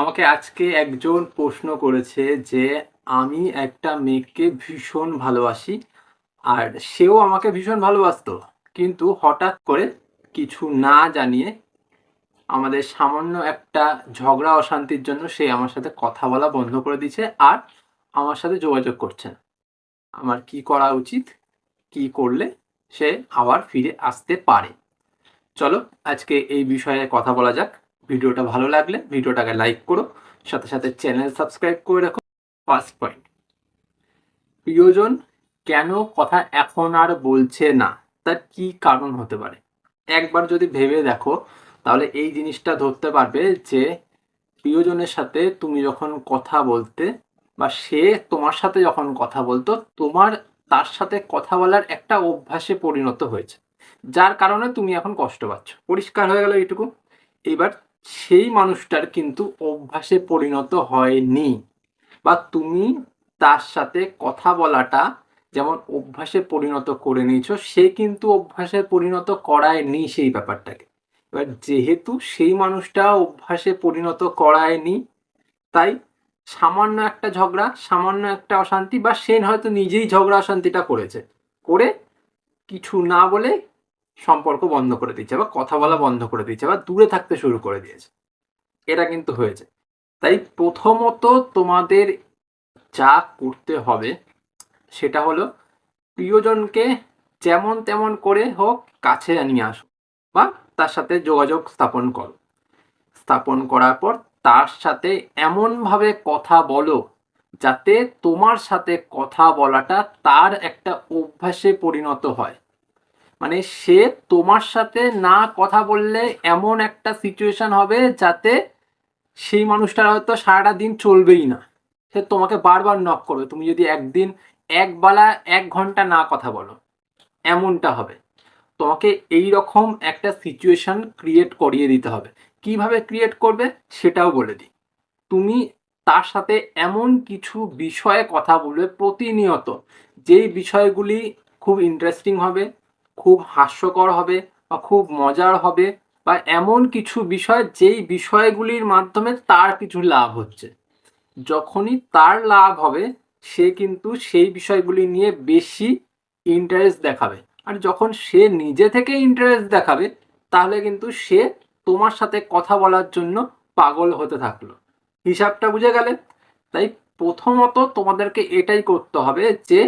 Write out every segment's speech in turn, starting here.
আমাকে আজকে একজন প্রশ্ন করেছে যে, আমি একটা মেয়েকে ভীষণ ভালোবাসি আর সেও আমাকে ভীষণ ভালোবাসতো। কিন্তু হঠাৎ করে কিছু না জানিয়ে আমাদের সামান্য একটা ঝগড়া, অশান্তির জন্য সে আমার সাথে কথা বলা বন্ধ করে দিয়েছে আর আমার সাথে যোগাযোগ করছে না। আমার কি করা উচিত? কি করলে সে আবার ফিরে আসতে পারে? চলো আজকে এই বিষয়ে কথা বলা যাক। ভিডিওটা ভালো লাগলে ভিডিওটাকে লাইক করো, সাথে সাথে চ্যানেল সাবস্ক্রাইব করে রাখো। ফার্স্ট পয়েন্ট প্রিয়জন কেন কথা এখন আর বলছে না? তার কি কারণ হতে পারে? একবার যদি ভেবে দেখো, তাহলে এই জিনিসটা ধরতে পারবে যে প্রিয়জনের সাথে তুমি যখন কথা বলতে বা সে তোমার সাথে যখন কথা বলতো, তোমার তার সাথে কথা বলার একটা অভ্যাসে পরিণত হয়েছে। যার কারণে তুমি এখন কষ্ট পাচ্ছ। পরিষ্কার হয়ে গেল এইটুকু। এবার সেই মানুষটার কিন্তু অভ্যাসে পরিণত হয়নি। বা তুমি তার সাথে কথা বলাটা যেমন অভ্যাসে পরিণত করে নিয়েছো, সে কিন্তু অভ্যাসে পরিণত করায়নি সেই ব্যাপারটাকে। এবার যেহেতু সেই মানুষটা অভ্যাসে পরিণত করায়নি, তাই সামান্য একটা ঝগড়া, সামান্য একটা অশান্তি বা সে হয়তো নিজেই ঝগড়া অশান্তিটা করেছে। করে কিছু না বলে সম্পর্ক বন্ধ করে দিচ্ছে বা কথা বলা বন্ধ করে দিচ্ছে বা দূরে থাকতে শুরু করে দিয়েছে। এটা কিন্তু হয়েছে। তাই প্রথমত তোমাদের যা করতে হবে সেটা হলো প্রিয়জনকে যেমন তেমন করে হোক কাছে নিয়ে আসো বা তার সাথে যোগাযোগ স্থাপন করো। স্থাপন করার পর তার সাথে এমনভাবে কথা বলো যাতে তোমার সাথে কথা বলাটা তার একটা অভ্যাসে পরিণত হয়। মানে সে তোমার সাথে না কথা বললে এমন একটা সিচুয়েশন হবে যাতে সেই মানুষটার হয়তো সারাটা দিন চলবেই না। সে তোমাকে বারবার নক করবে। তুমি যদি একদিন এক বেলা এক ঘণ্টা না কথা বলো, এমনটা হবে। তোমাকে এই রকম একটা সিচুয়েশন ক্রিয়েট করিয়ে দিতে হবে। কীভাবে ক্রিয়েট করবে সেটাও বলে দিই। তুমি তার সাথে এমন কিছু বিষয়ে কথা বলবে প্রতিনিয়ত, যেই বিষয়গুলি খুব ইন্টারেস্টিং হবে খুব হাস্যকর হবে বা খুব মজার হবে বা এমন কিছু বিষয় যেই বিষয়গুলির মাধ্যমে তার কিছু লাভ হচ্ছে। যখনই তার লাভ হবে, সে কিন্তু সেই বিষয়গুলি নিয়ে বেশি ইন্টারেস্ট দেখাবে। আর যখন সে নিজে থেকে ইন্টারেস্ট দেখাবে, তাহলে কিন্তু সে তোমার সাথে কথা বলার জন্য পাগল হতে থাকল। হিসাবটা বুঝে গেলে? তাই প্রথমত তোমাদেরকে এটাই করতে হবে যে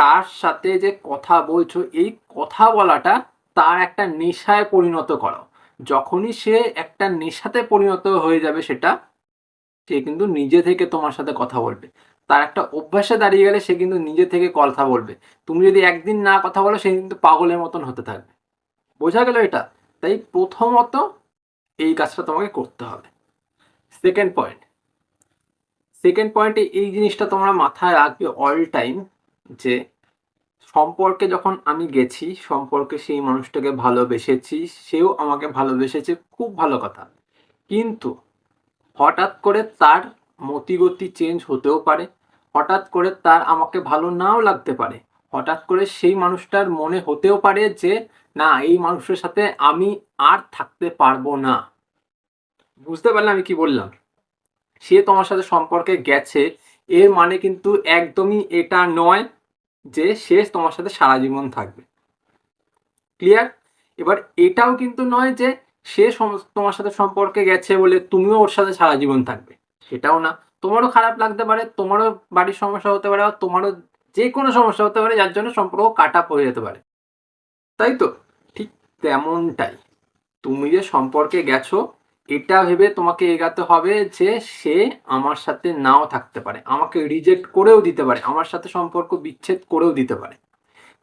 তার সাথে যে কথা বলছো, এই কথা বলাটা তার একটা নেশায় পরিণত করো যখনই সে একটা নেশাতে পরিণত হয়ে যাবে সেটা, সে কিন্তু নিজে থেকে তোমার সাথে কথা বলবে। তার একটা অভ্যাসে দাঁড়িয়ে গেলে সে কিন্তু নিজে থেকে কথা বলবে। তুমি যদি একদিন না কথা বলো, সে কিন্তু পাগলের মতন হতে থাকবে। বোঝা গেল এটা? তাই প্রথমত এই কাজটা তোমাকে করতে হবে। সেকেন্ড পয়েন্ট সেকেন্ড পয়েন্টে এই জিনিসটা তোমরা মাথায় রাখবে অল টাইম যে সম্পর্কে যখন আমি গেছি, সম্পর্কে সেই মানুষটাকে ভালোবেসেছি, সেও আমাকে ভালোবেসেছে, খুব ভালো কথা। কিন্তু হঠাৎ করে তার মতিগতি চেঞ্জ হতেও পারে, হঠাৎ করে তার আমাকে ভালো নাও লাগতে পারে, হঠাৎ করে সেই মানুষটার মনে হতেও পারে যে, না, এই মানুষের সাথে আমি আর থাকতে পারব না। বুঝতে পারলাম আমি কি বললাম? সে তোমার সাথে সম্পর্কে গেছে, এর মানে কিন্তু একদমই এটা নয় যে সে তোমার সাথে সারা জীবন থাকবে। ক্লিয়ার এবার এটাও কিন্তু নয় যে সে তোমার সাথে সম্পর্কে গেছে বলে তুমিও ওর সাথে সারা জীবন থাকবে। সেটাও না। তোমারও খারাপ লাগতে পারে, তোমারও বাড়ির সমস্যা হতে পারে, তোমারও যে কোনো সমস্যা হতে পারে, যার জন্য সম্পর্ক কাট হয়ে যেতে পারে। তাই তো? ঠিক তেমনটাই। তুমি যে সম্পর্কে গেছো এটা ভেবে তোমাকে এগাতে হবে যে সে আমার সাথে নাও থাকতে পারে, আমাকে রিজেক্ট করেও দিতে পারে, আমার সাথে সম্পর্ক বিচ্ছেদ করেও দিতে পারে।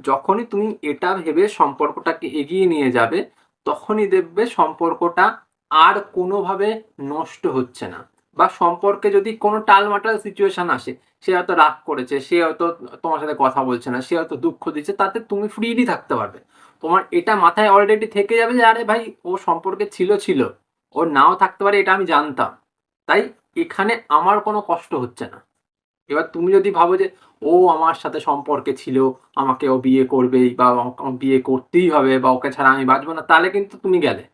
যখনই তুমি এটা ভেবে সম্পর্কটাকে এগিয়ে নিয়ে যাবে, তখনই দেখবে সম্পর্কটা আর কোনোভাবে নষ্ট হচ্ছে না বা সম্পর্কে যদি কোনো টালমাটাল সিচুয়েশন আসে, সে হয়তো রাগ করেছে, সে হয়তো তোমার সাথে কথা বলছে না, সে হয়তো দুঃখ দিচ্ছে, তাতে তুমি ফ্রিলি থাকতে পারবে। তোমার এটা মাথায় অলরেডি থেকে যাবে যে, আরে ভাই, ও সম্পর্কে ছিল ছিল। ও নাও থাকতে পারে, এটা আমি জানতাম। তাই এখানে আমার কোনো কষ্ট হচ্ছে না। এবার তুমি যদি ভাবো যে, ও আমার সাথে সম্পর্কে ছিল, আমাকে ও বিয়ে করবেই বা বিয়ে করতেই হবে বা ওকে ছাড়া আমি বাঁচবো না, তাহলে কিন্তু তুমি গেলে।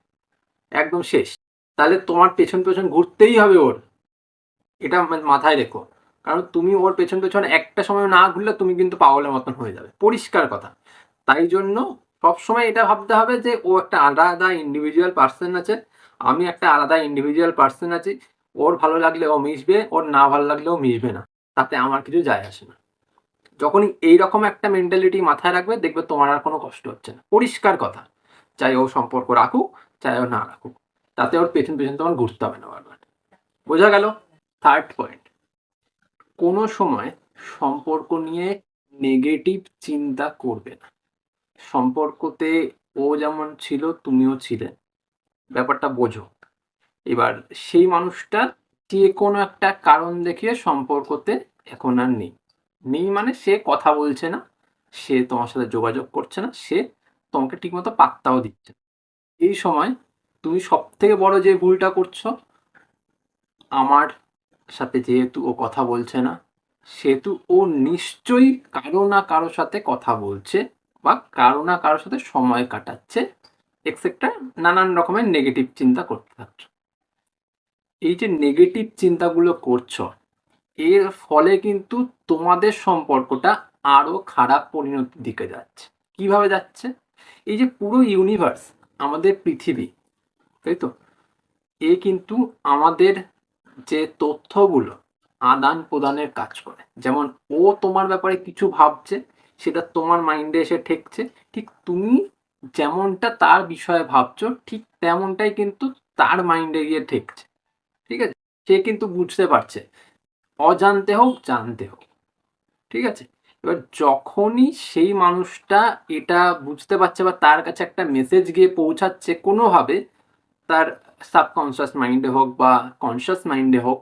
একদম শেষ। তাহলে তোমার পেছন পেছন ঘুরতেই হবে ওর। এটা মাথায় রেখো। কারণ তুমি ওর পেছন পেছন একটা সময় না ঘুরলে তুমি কিন্তু পাগলের মতন হয়ে যাবে। পরিষ্কার কথা। তাই জন্য সবসময় এটা ভাবতে হবে যে, ও একটা আলাদা ইন্ডিভিজুয়াল পার্সন আছে আমি একটা আলাদা ইন্ডিভিজুয়াল পার্সন আছি। ওর ভালো লাগলে ও মিশবে, ওর না ভালো লাগলে ও মিশবে না। তাতে আমার কিছু যায় আসে না। যখনই এইরকম একটা মেন্টালিটি মাথায় রাখবে, দেখবে তোমার আর কোনো কষ্ট হচ্ছে না। পরিষ্কার কথা। চাই ও সম্পর্ক রাখুক, চাই ও না রাখুক। তাতে ওর পেছন পেছন তোমার ঘুরতে হবে না বারবার। বোঝা গেল? থার্ড পয়েন্ট কোনো সময় সম্পর্ক নিয়ে নেগেটিভ চিন্তা করবে না। সম্পর্কতে ও যেমন ছিল, তুমিও ছিলে। ব্যাপারটা বোঝো। এবার সেই মানুষটা যে কোনো একটা কারণ দেখিয়ে সম্পর্কতে এখন আর নেই। নেই মানে সে কথা বলছে না, সে তোমার সাথে যোগাযোগ করছে না, সে তোমাকে ঠিকমতো পাত্তাও দিচ্ছে এই সময় তুমি সব থেকে বড় যে ভুলটা করছ, আমার সাথে যেহেতু ও কথা বলছে না, সেহেতু ও নিশ্চয়ই কারও না কারোর সাথে কথা বলছে বা কারও না কারোর সাথে সময় কাটাচ্ছে। এক্সেট্রা নানান রকমের নেগেটিভ চিন্তা করতে থাকছো। এই যে নেগেটিভ চিন্তাগুলো করছ, এর ফলে কিন্তু তোমাদের সম্পর্কটা আরও খারাপ পরিণতির দিকে যাচ্ছে। কীভাবে যাচ্ছে? এই যে পুরো ইউনিভার্স আমাদের পৃথিবী, তাই তো? এ কিন্তু আমাদের যে তথ্যগুলো আদান প্রদানের কাজ করে। যেমন ও তোমার ব্যাপারে কিছু ভাবছে, সেটা তোমার মাইন্ডে এসে ঠেকছে, ঠিক তুমি যেমনটা তার বিষয়ে ভাবছ, ঠিক তেমনটাই কিন্তু তার মাইন্ডে গিয়ে ঠেকছে। ঠিক আছে? সে কিন্তু বুঝতে পারছে। অজান্তে হোক, জানতে হোক। ঠিক আছে? এবার যখনই সেই মানুষটা এটা বুঝতে পারছে বা তার কাছে একটা মেসেজ গিয়ে পৌঁছাচ্ছে কোনোভাবে, তার সাবকনসিয়াস মাইন্ডে হোক বা কনসিয়াস মাইন্ডে হোক,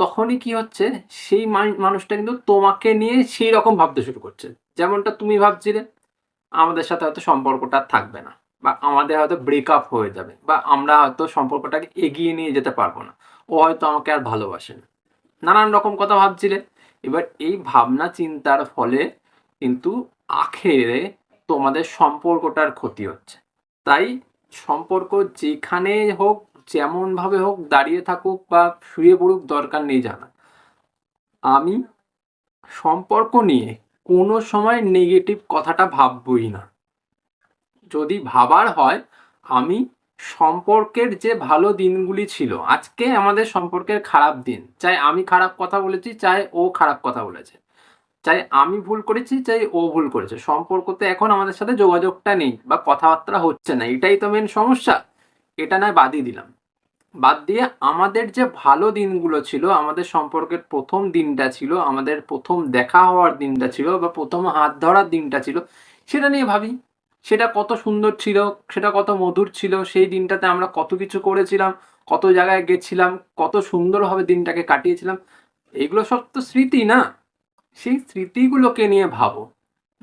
তখনই কি হচ্ছে? সেই মানুষটা কিন্তু তোমাকে নিয়ে সেই রকম ভাবতে শুরু করছে। যেমনটা তুমি ভাবছিলে। আমাদের সাথে হয়তো সম্পর্কটা থাকবে না বা আমাদের হয়তো ব্রেকআপ হয়ে যাবে বা আমরা হয়তো সম্পর্কটাকে এগিয়ে নিয়ে যেতে পারব না। ও হয়তো আমাকে আর ভালোবাসে না। নানান রকম কথা ভাবছিলে। এবার এই ভাবনা চিন্তার ফলে কিন্তু আখেরে তোমাদের সম্পর্কটার ক্ষতি হচ্ছে। তাই সম্পর্ক যেখানে হোক যেমন ভাবে হোক, দাঁড়িয়ে থাকুক বা শুয়ে পড়ুক দরকার নেই জানা। আমি সম্পর্ক নিয়ে কোনো সময় নেগেটিভ কথাটা ভাববই না। যদি ভাবার হয়, আমি সম্পর্কের যে ভালো দিনগুলি ছিল, আজকে আমাদের সম্পর্কের খারাপ দিন, চাই আমি খারাপ কথা বলেছি, চাই ও খারাপ কথা বলেছে, চাই আমি ভুল করেছি, চাই ও ভুল করেছে সম্পর্কতে এখন আমাদের সাথে যোগাযোগটা নেই বা কথাবার্তা হচ্ছে না, এটাই তো মেন সমস্যা, এটা নয় বাদই দিলাম। বাদ দিয়ে আমাদের যে ভালো দিনগুলো ছিল, আমাদের সম্পর্কের প্রথম দিনটা ছিল, আমাদের প্রথম দেখা হওয়ার দিনটা ছিল বা প্রথম হাত ধরার দিনটা ছিল, সেটা নিয়ে ভাবি। সেটা কত সুন্দর ছিল, সেটা কত মধুর ছিল, সেই দিনটাতে আমরা কত কিছু করেছিলাম, কত জায়গায় গেছিলাম, কত সুন্দরভাবে দিনটাকে কাটিয়েছিলাম, এগুলো সব তো স্মৃতি না? সেই স্মৃতিগুলোকে নিয়ে ভাবো,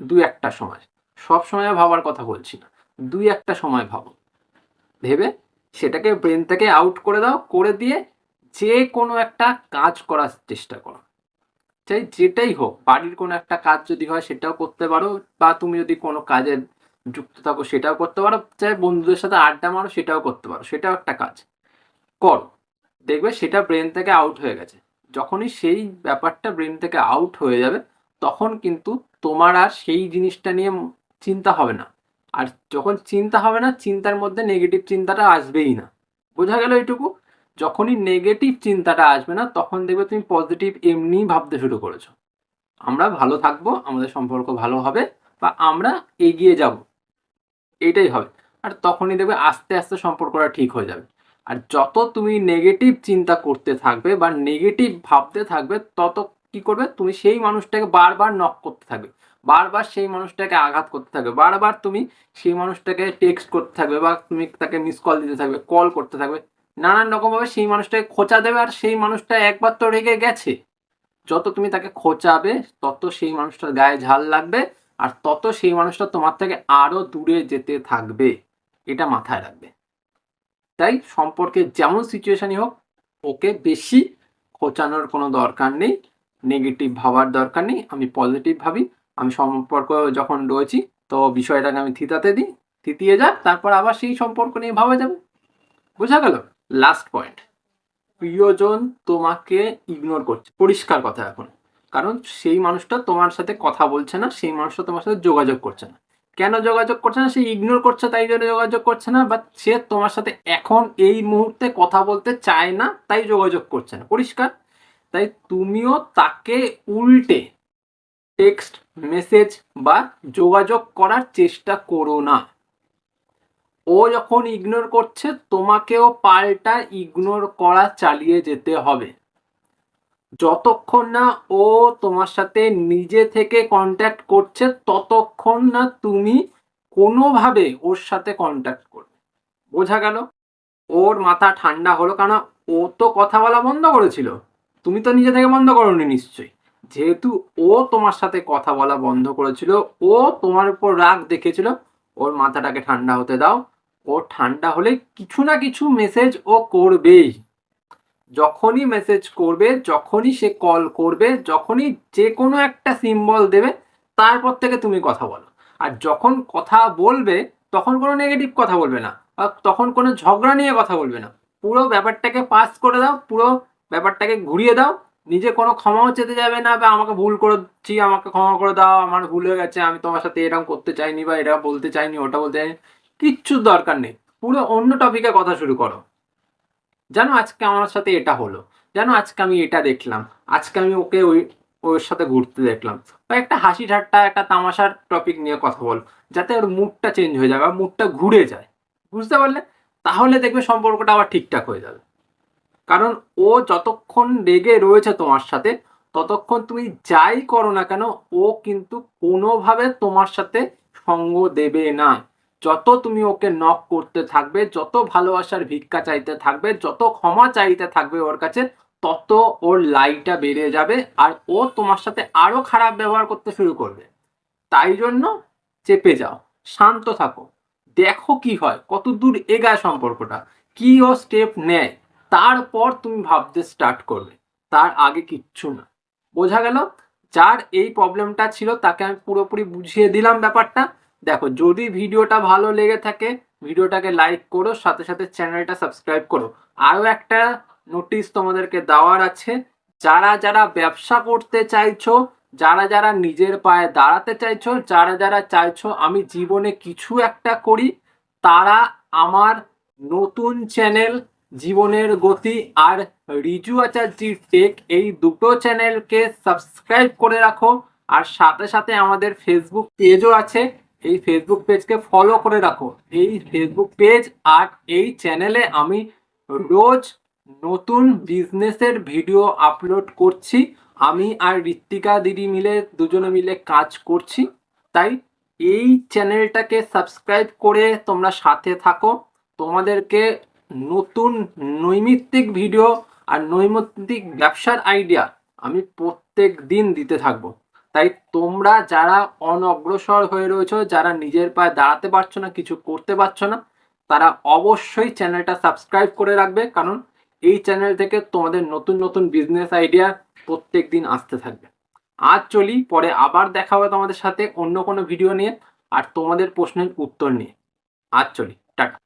দু একটা সময়। সব সময় ভাবার কথা বলছি না দুই একটা সময় ভাবো। ভেবে সেটাকে ব্রেন থেকে আউট করে দাও, করে দিয়ে যে কোনো একটা কাজ করার চেষ্টা করো। চাই যেটাই হোক, বাড়ির কোনো একটা কাজ যদি হয় সেটাও করতে পারো, বা তুমি যদি কোনো কাজে যুক্ত থাকো সেটাও করতে পারো, চাই বন্ধুদের সাথে আড্ডা মারো সেটাও করতে পারো, সেটাও একটা কাজ। করো। দেখবে সেটা ব্রেন থেকে আউট হয়ে গেছে। যখনই সেই ব্যাপারটা ব্রেন থেকে আউট হয়ে যাবে, তখন কিন্তু তোমার আর সেই জিনিসটা নিয়ে চিন্তা হবে না। আর যখন চিন্তা হবে না, চিন্তার মধ্যে নেগেটিভ চিন্তাটা আসবেই না। বোঝা গেল এইটুকু? যখনই নেগেটিভ চিন্তাটা আসবে না, তখন দেখবে তুমি পজিটিভ এমনিই ভাবতে শুরু করেছ। আমরা ভালো থাকব, আমাদের সম্পর্ক ভালো হবে বা আমরা এগিয়ে যাব। এটাই হবে। আর তখনই দেখবে আস্তে আস্তে সম্পর্কটা ঠিক হয়ে যাবে। আর যত তুমি নেগেটিভ চিন্তা করতে থাকবে বা নেগেটিভ ভাবতে থাকবে, তত কি করবে? তুমি সেই মানুষটাকে বারবার নক করতে থাকবে। বারবার সেই মানুষটাকে আঘাত করতে থাকবে। বারবার তুমি সেই মানুষটাকে টেক্সট করতে থাকবে বা তুমি তাকে মিস কল দিতে থাকবে কল করতে থাকবে। নানান রকমভাবে সেই মানুষটাকে খোঁচা দেবে আর সেই মানুষটা একবার তো রেগে গেছে। যত তুমি তাকে খোঁচাবে, তত সেই মানুষটার গায়ে ঝাল লাগবে আর তত সেই মানুষটা তোমার থেকে আরও দূরে যেতে থাকবে। এটা মাথায় রাখবে। তাই সম্পর্কে যেমন সিচুয়েশানই হোক, ওকে বেশি খোঁচানোর কোনো দরকার নেই নেগেটিভ ভাবার দরকার নেই, আমি পজিটিভ ভাবি। আমি সম্পর্ক যখন রয়েছি, তো বিষয়টাকে আমি থিতাতে দিই, থিতিয়ে যাক, তারপর আবার সেই সম্পর্ক নিয়ে ভাবা যাবে। বোঝা গেল? লাস্ট পয়েন্ট প্রিয়জন তোমাকে ইগনোর করছে। পরিষ্কার কথা এখন। কারণ সেই মানুষটা তোমার সাথে কথা বলছে না, সেই মানুষটা তোমার সাথে যোগাযোগ করছে না। কেন যোগাযোগ করছে না? সে ইগনোর করছে, তাই জন্য যোগাযোগ করছে না বা সে তোমার সাথে এখন এই মুহূর্তে কথা বলতে চায় না, তাই যোগাযোগ করছে না। পরিষ্কার? তাই তুমিও তাকে উল্টে টেক্সট মেসেজ বা যোগাযোগ করার চেষ্টা করো না। ও যখন ইগনোর করছে, তোমাকেও পাল্টা ইগনোর করা চালিয়ে যেতে হবে। যতক্ষণ না ও তোমার সাথে নিজে থেকে কন্ট্যাক্ট করছে, ততক্ষণ না তুমি কোনোভাবে ওর সাথে কন্ট্যাক্ট করবে। বোঝা গেল? ওর মাথা ঠান্ডা হলো কারণ ও তো কথা বলা বন্ধ করেছিল। তুমি তো নিজে থেকে বন্ধ করোনি নিশ্চয়ই। যেহেতু ও তোমার সাথে কথা বলা বন্ধ করেছিল, ও তোমার উপর রাগ দেখেছিল ওর মাথাটাকে ঠান্ডা হতে দাও। ও ঠান্ডা হলে কিছু না কিছু মেসেজ ও করবেই। যখনই মেসেজ করবে, যখনই সে কল করবে, যখনই যে কোনো একটা সিম্বল দেবে, তারপর থেকে তুমি কথা বলো। আর যখন কথা বলবে, তখন কোনো নেগেটিভ কথা বলবে না। তখন কোনো ঝগড়া নিয়ে কথা বলবে না। পুরো ব্যাপারটাকে পাস করে দাও, পুরো ব্যাপারটাকে ঘুরিয়ে দাও নিজে কোনো ক্ষমাও চেতে যাবে না বা আমাকে ভুল করেছি, আমাকে ক্ষমা করে দাও, আমার ভুল হয়ে গেছে, আমি তোমার সাথে এরকম করতে চাইনি বা এটা বলতে চাইনি, ওটা বলতে চাইনি। কিচ্ছু দরকার নেই। পুরো অন্য টপিকে কথা শুরু করো। জানো আজকে আমার সাথে এটা হলো। জানো আজকে আমি এটা দেখলাম। আজকে আমি ওকে ওই, ওর সাথে ঘুরতে দেখলাম। বা একটা হাসি ঠাট্টা, একটা তামাশার টপিক নিয়ে কথা বল। যাতে ওর মুডটা চেঞ্জ হয়ে যায় বা মুডটা ঘুরে যায়। বুঝতে পারলে? তাহলে দেখবে সম্পর্কটা আবার ঠিকঠাক হয়ে যাবে। কারণ ও যতক্ষণ রেগে রয়েছে তোমার সাথে, ততক্ষণ তুমি যাই করো না কেন, ও কিন্তু কোনোভাবে তোমার সাথে সঙ্গ দেবে না। যত তুমি ওকে নক করতে থাকবে, যত ভালোবাসার ভিক্ষা চাইতে থাকবে, যত ক্ষমা চাইতে থাকবে ওর কাছে, তত ওর লাইটা বেড়ে যাবে আর ও তোমার সাথে আরও খারাপ ব্যবহার করতে শুরু করবে। তাই জন্য চেপে যাও, শান্ত থাকো। দেখো কি হয় কত দূর এগায় সম্পর্কটা, কি ও স্টেপ নেয়। তারপর তুমি ভাবতে স্টার্ট করবে তার আগে কিচ্ছু না। বোঝা গেল? যার এই প্রবলেমটা ছিল, তাকে আমি পুরোপুরি বুঝিয়ে দিলাম ব্যাপারটা। দেখো, যদি ভিডিওটা ভালো লেগে থাকে, ভিডিওটাকে লাইক করো, সাথে সাথে চ্যানেলটা সাবস্ক্রাইব করো। আরও একটা নোটিশ তোমাদেরকে দেওয়ার আছে, যারা যারা ব্যবসা করতে চাইছো, যারা যারা নিজের পায়ে দাঁড়াতে চাইছো, যারা যারা চাইছো আমি জীবনে কিছু একটা করি, তারা আমার নতুন চ্যানেল জীবনের গতি আর রিজু আচার্যির টেক এই দুটো চ্যানেলকে সাবস্ক্রাইব করে রাখো। আর সাথে সাথে আমাদের ফেসবুক পেজও আছে। এই ফেসবুক পেজকে ফলো করে রাখো। এই ফেসবুক পেজ আর এই চ্যানেলে আমি রোজ নতুন বিজনেসের ভিডিও আপলোড করছি। আমি আর ঋত্বিকা দিদি মিলে দুজনে মিলে কাজ করছি। তাই এই চ্যানেলটাকে সাবস্ক্রাইব করে তোমরা সাথে থাকো। তোমাদেরকে নতুন নৈমিত্তিক ভিডিও আর নৈমিত্তিক ব্যবসার আইডিয়া আমি প্রত্যেক দিন দিতে থাকব। তাই তোমরা যারা অনগ্রসর হয়ে রয়েছো, যারা নিজের পায়ে দাঁড়াতে পারছ না, কিছু করতে পারছ না, তারা অবশ্যই চ্যানেলটা সাবস্ক্রাইব করে রাখবে, কারণ এই চ্যানেল থেকে তোমাদের নতুন নতুন বিজনেস আইডিয়া প্রত্যেক দিন আসতে থাকবে। আজ চলি, পরে আবার দেখা হবে তোমাদের সাথে অন্য কোনো ভিডিও নিয়ে, আর তোমাদের প্রশ্নের উত্তর নিয়ে। আজ চলি, টাটা।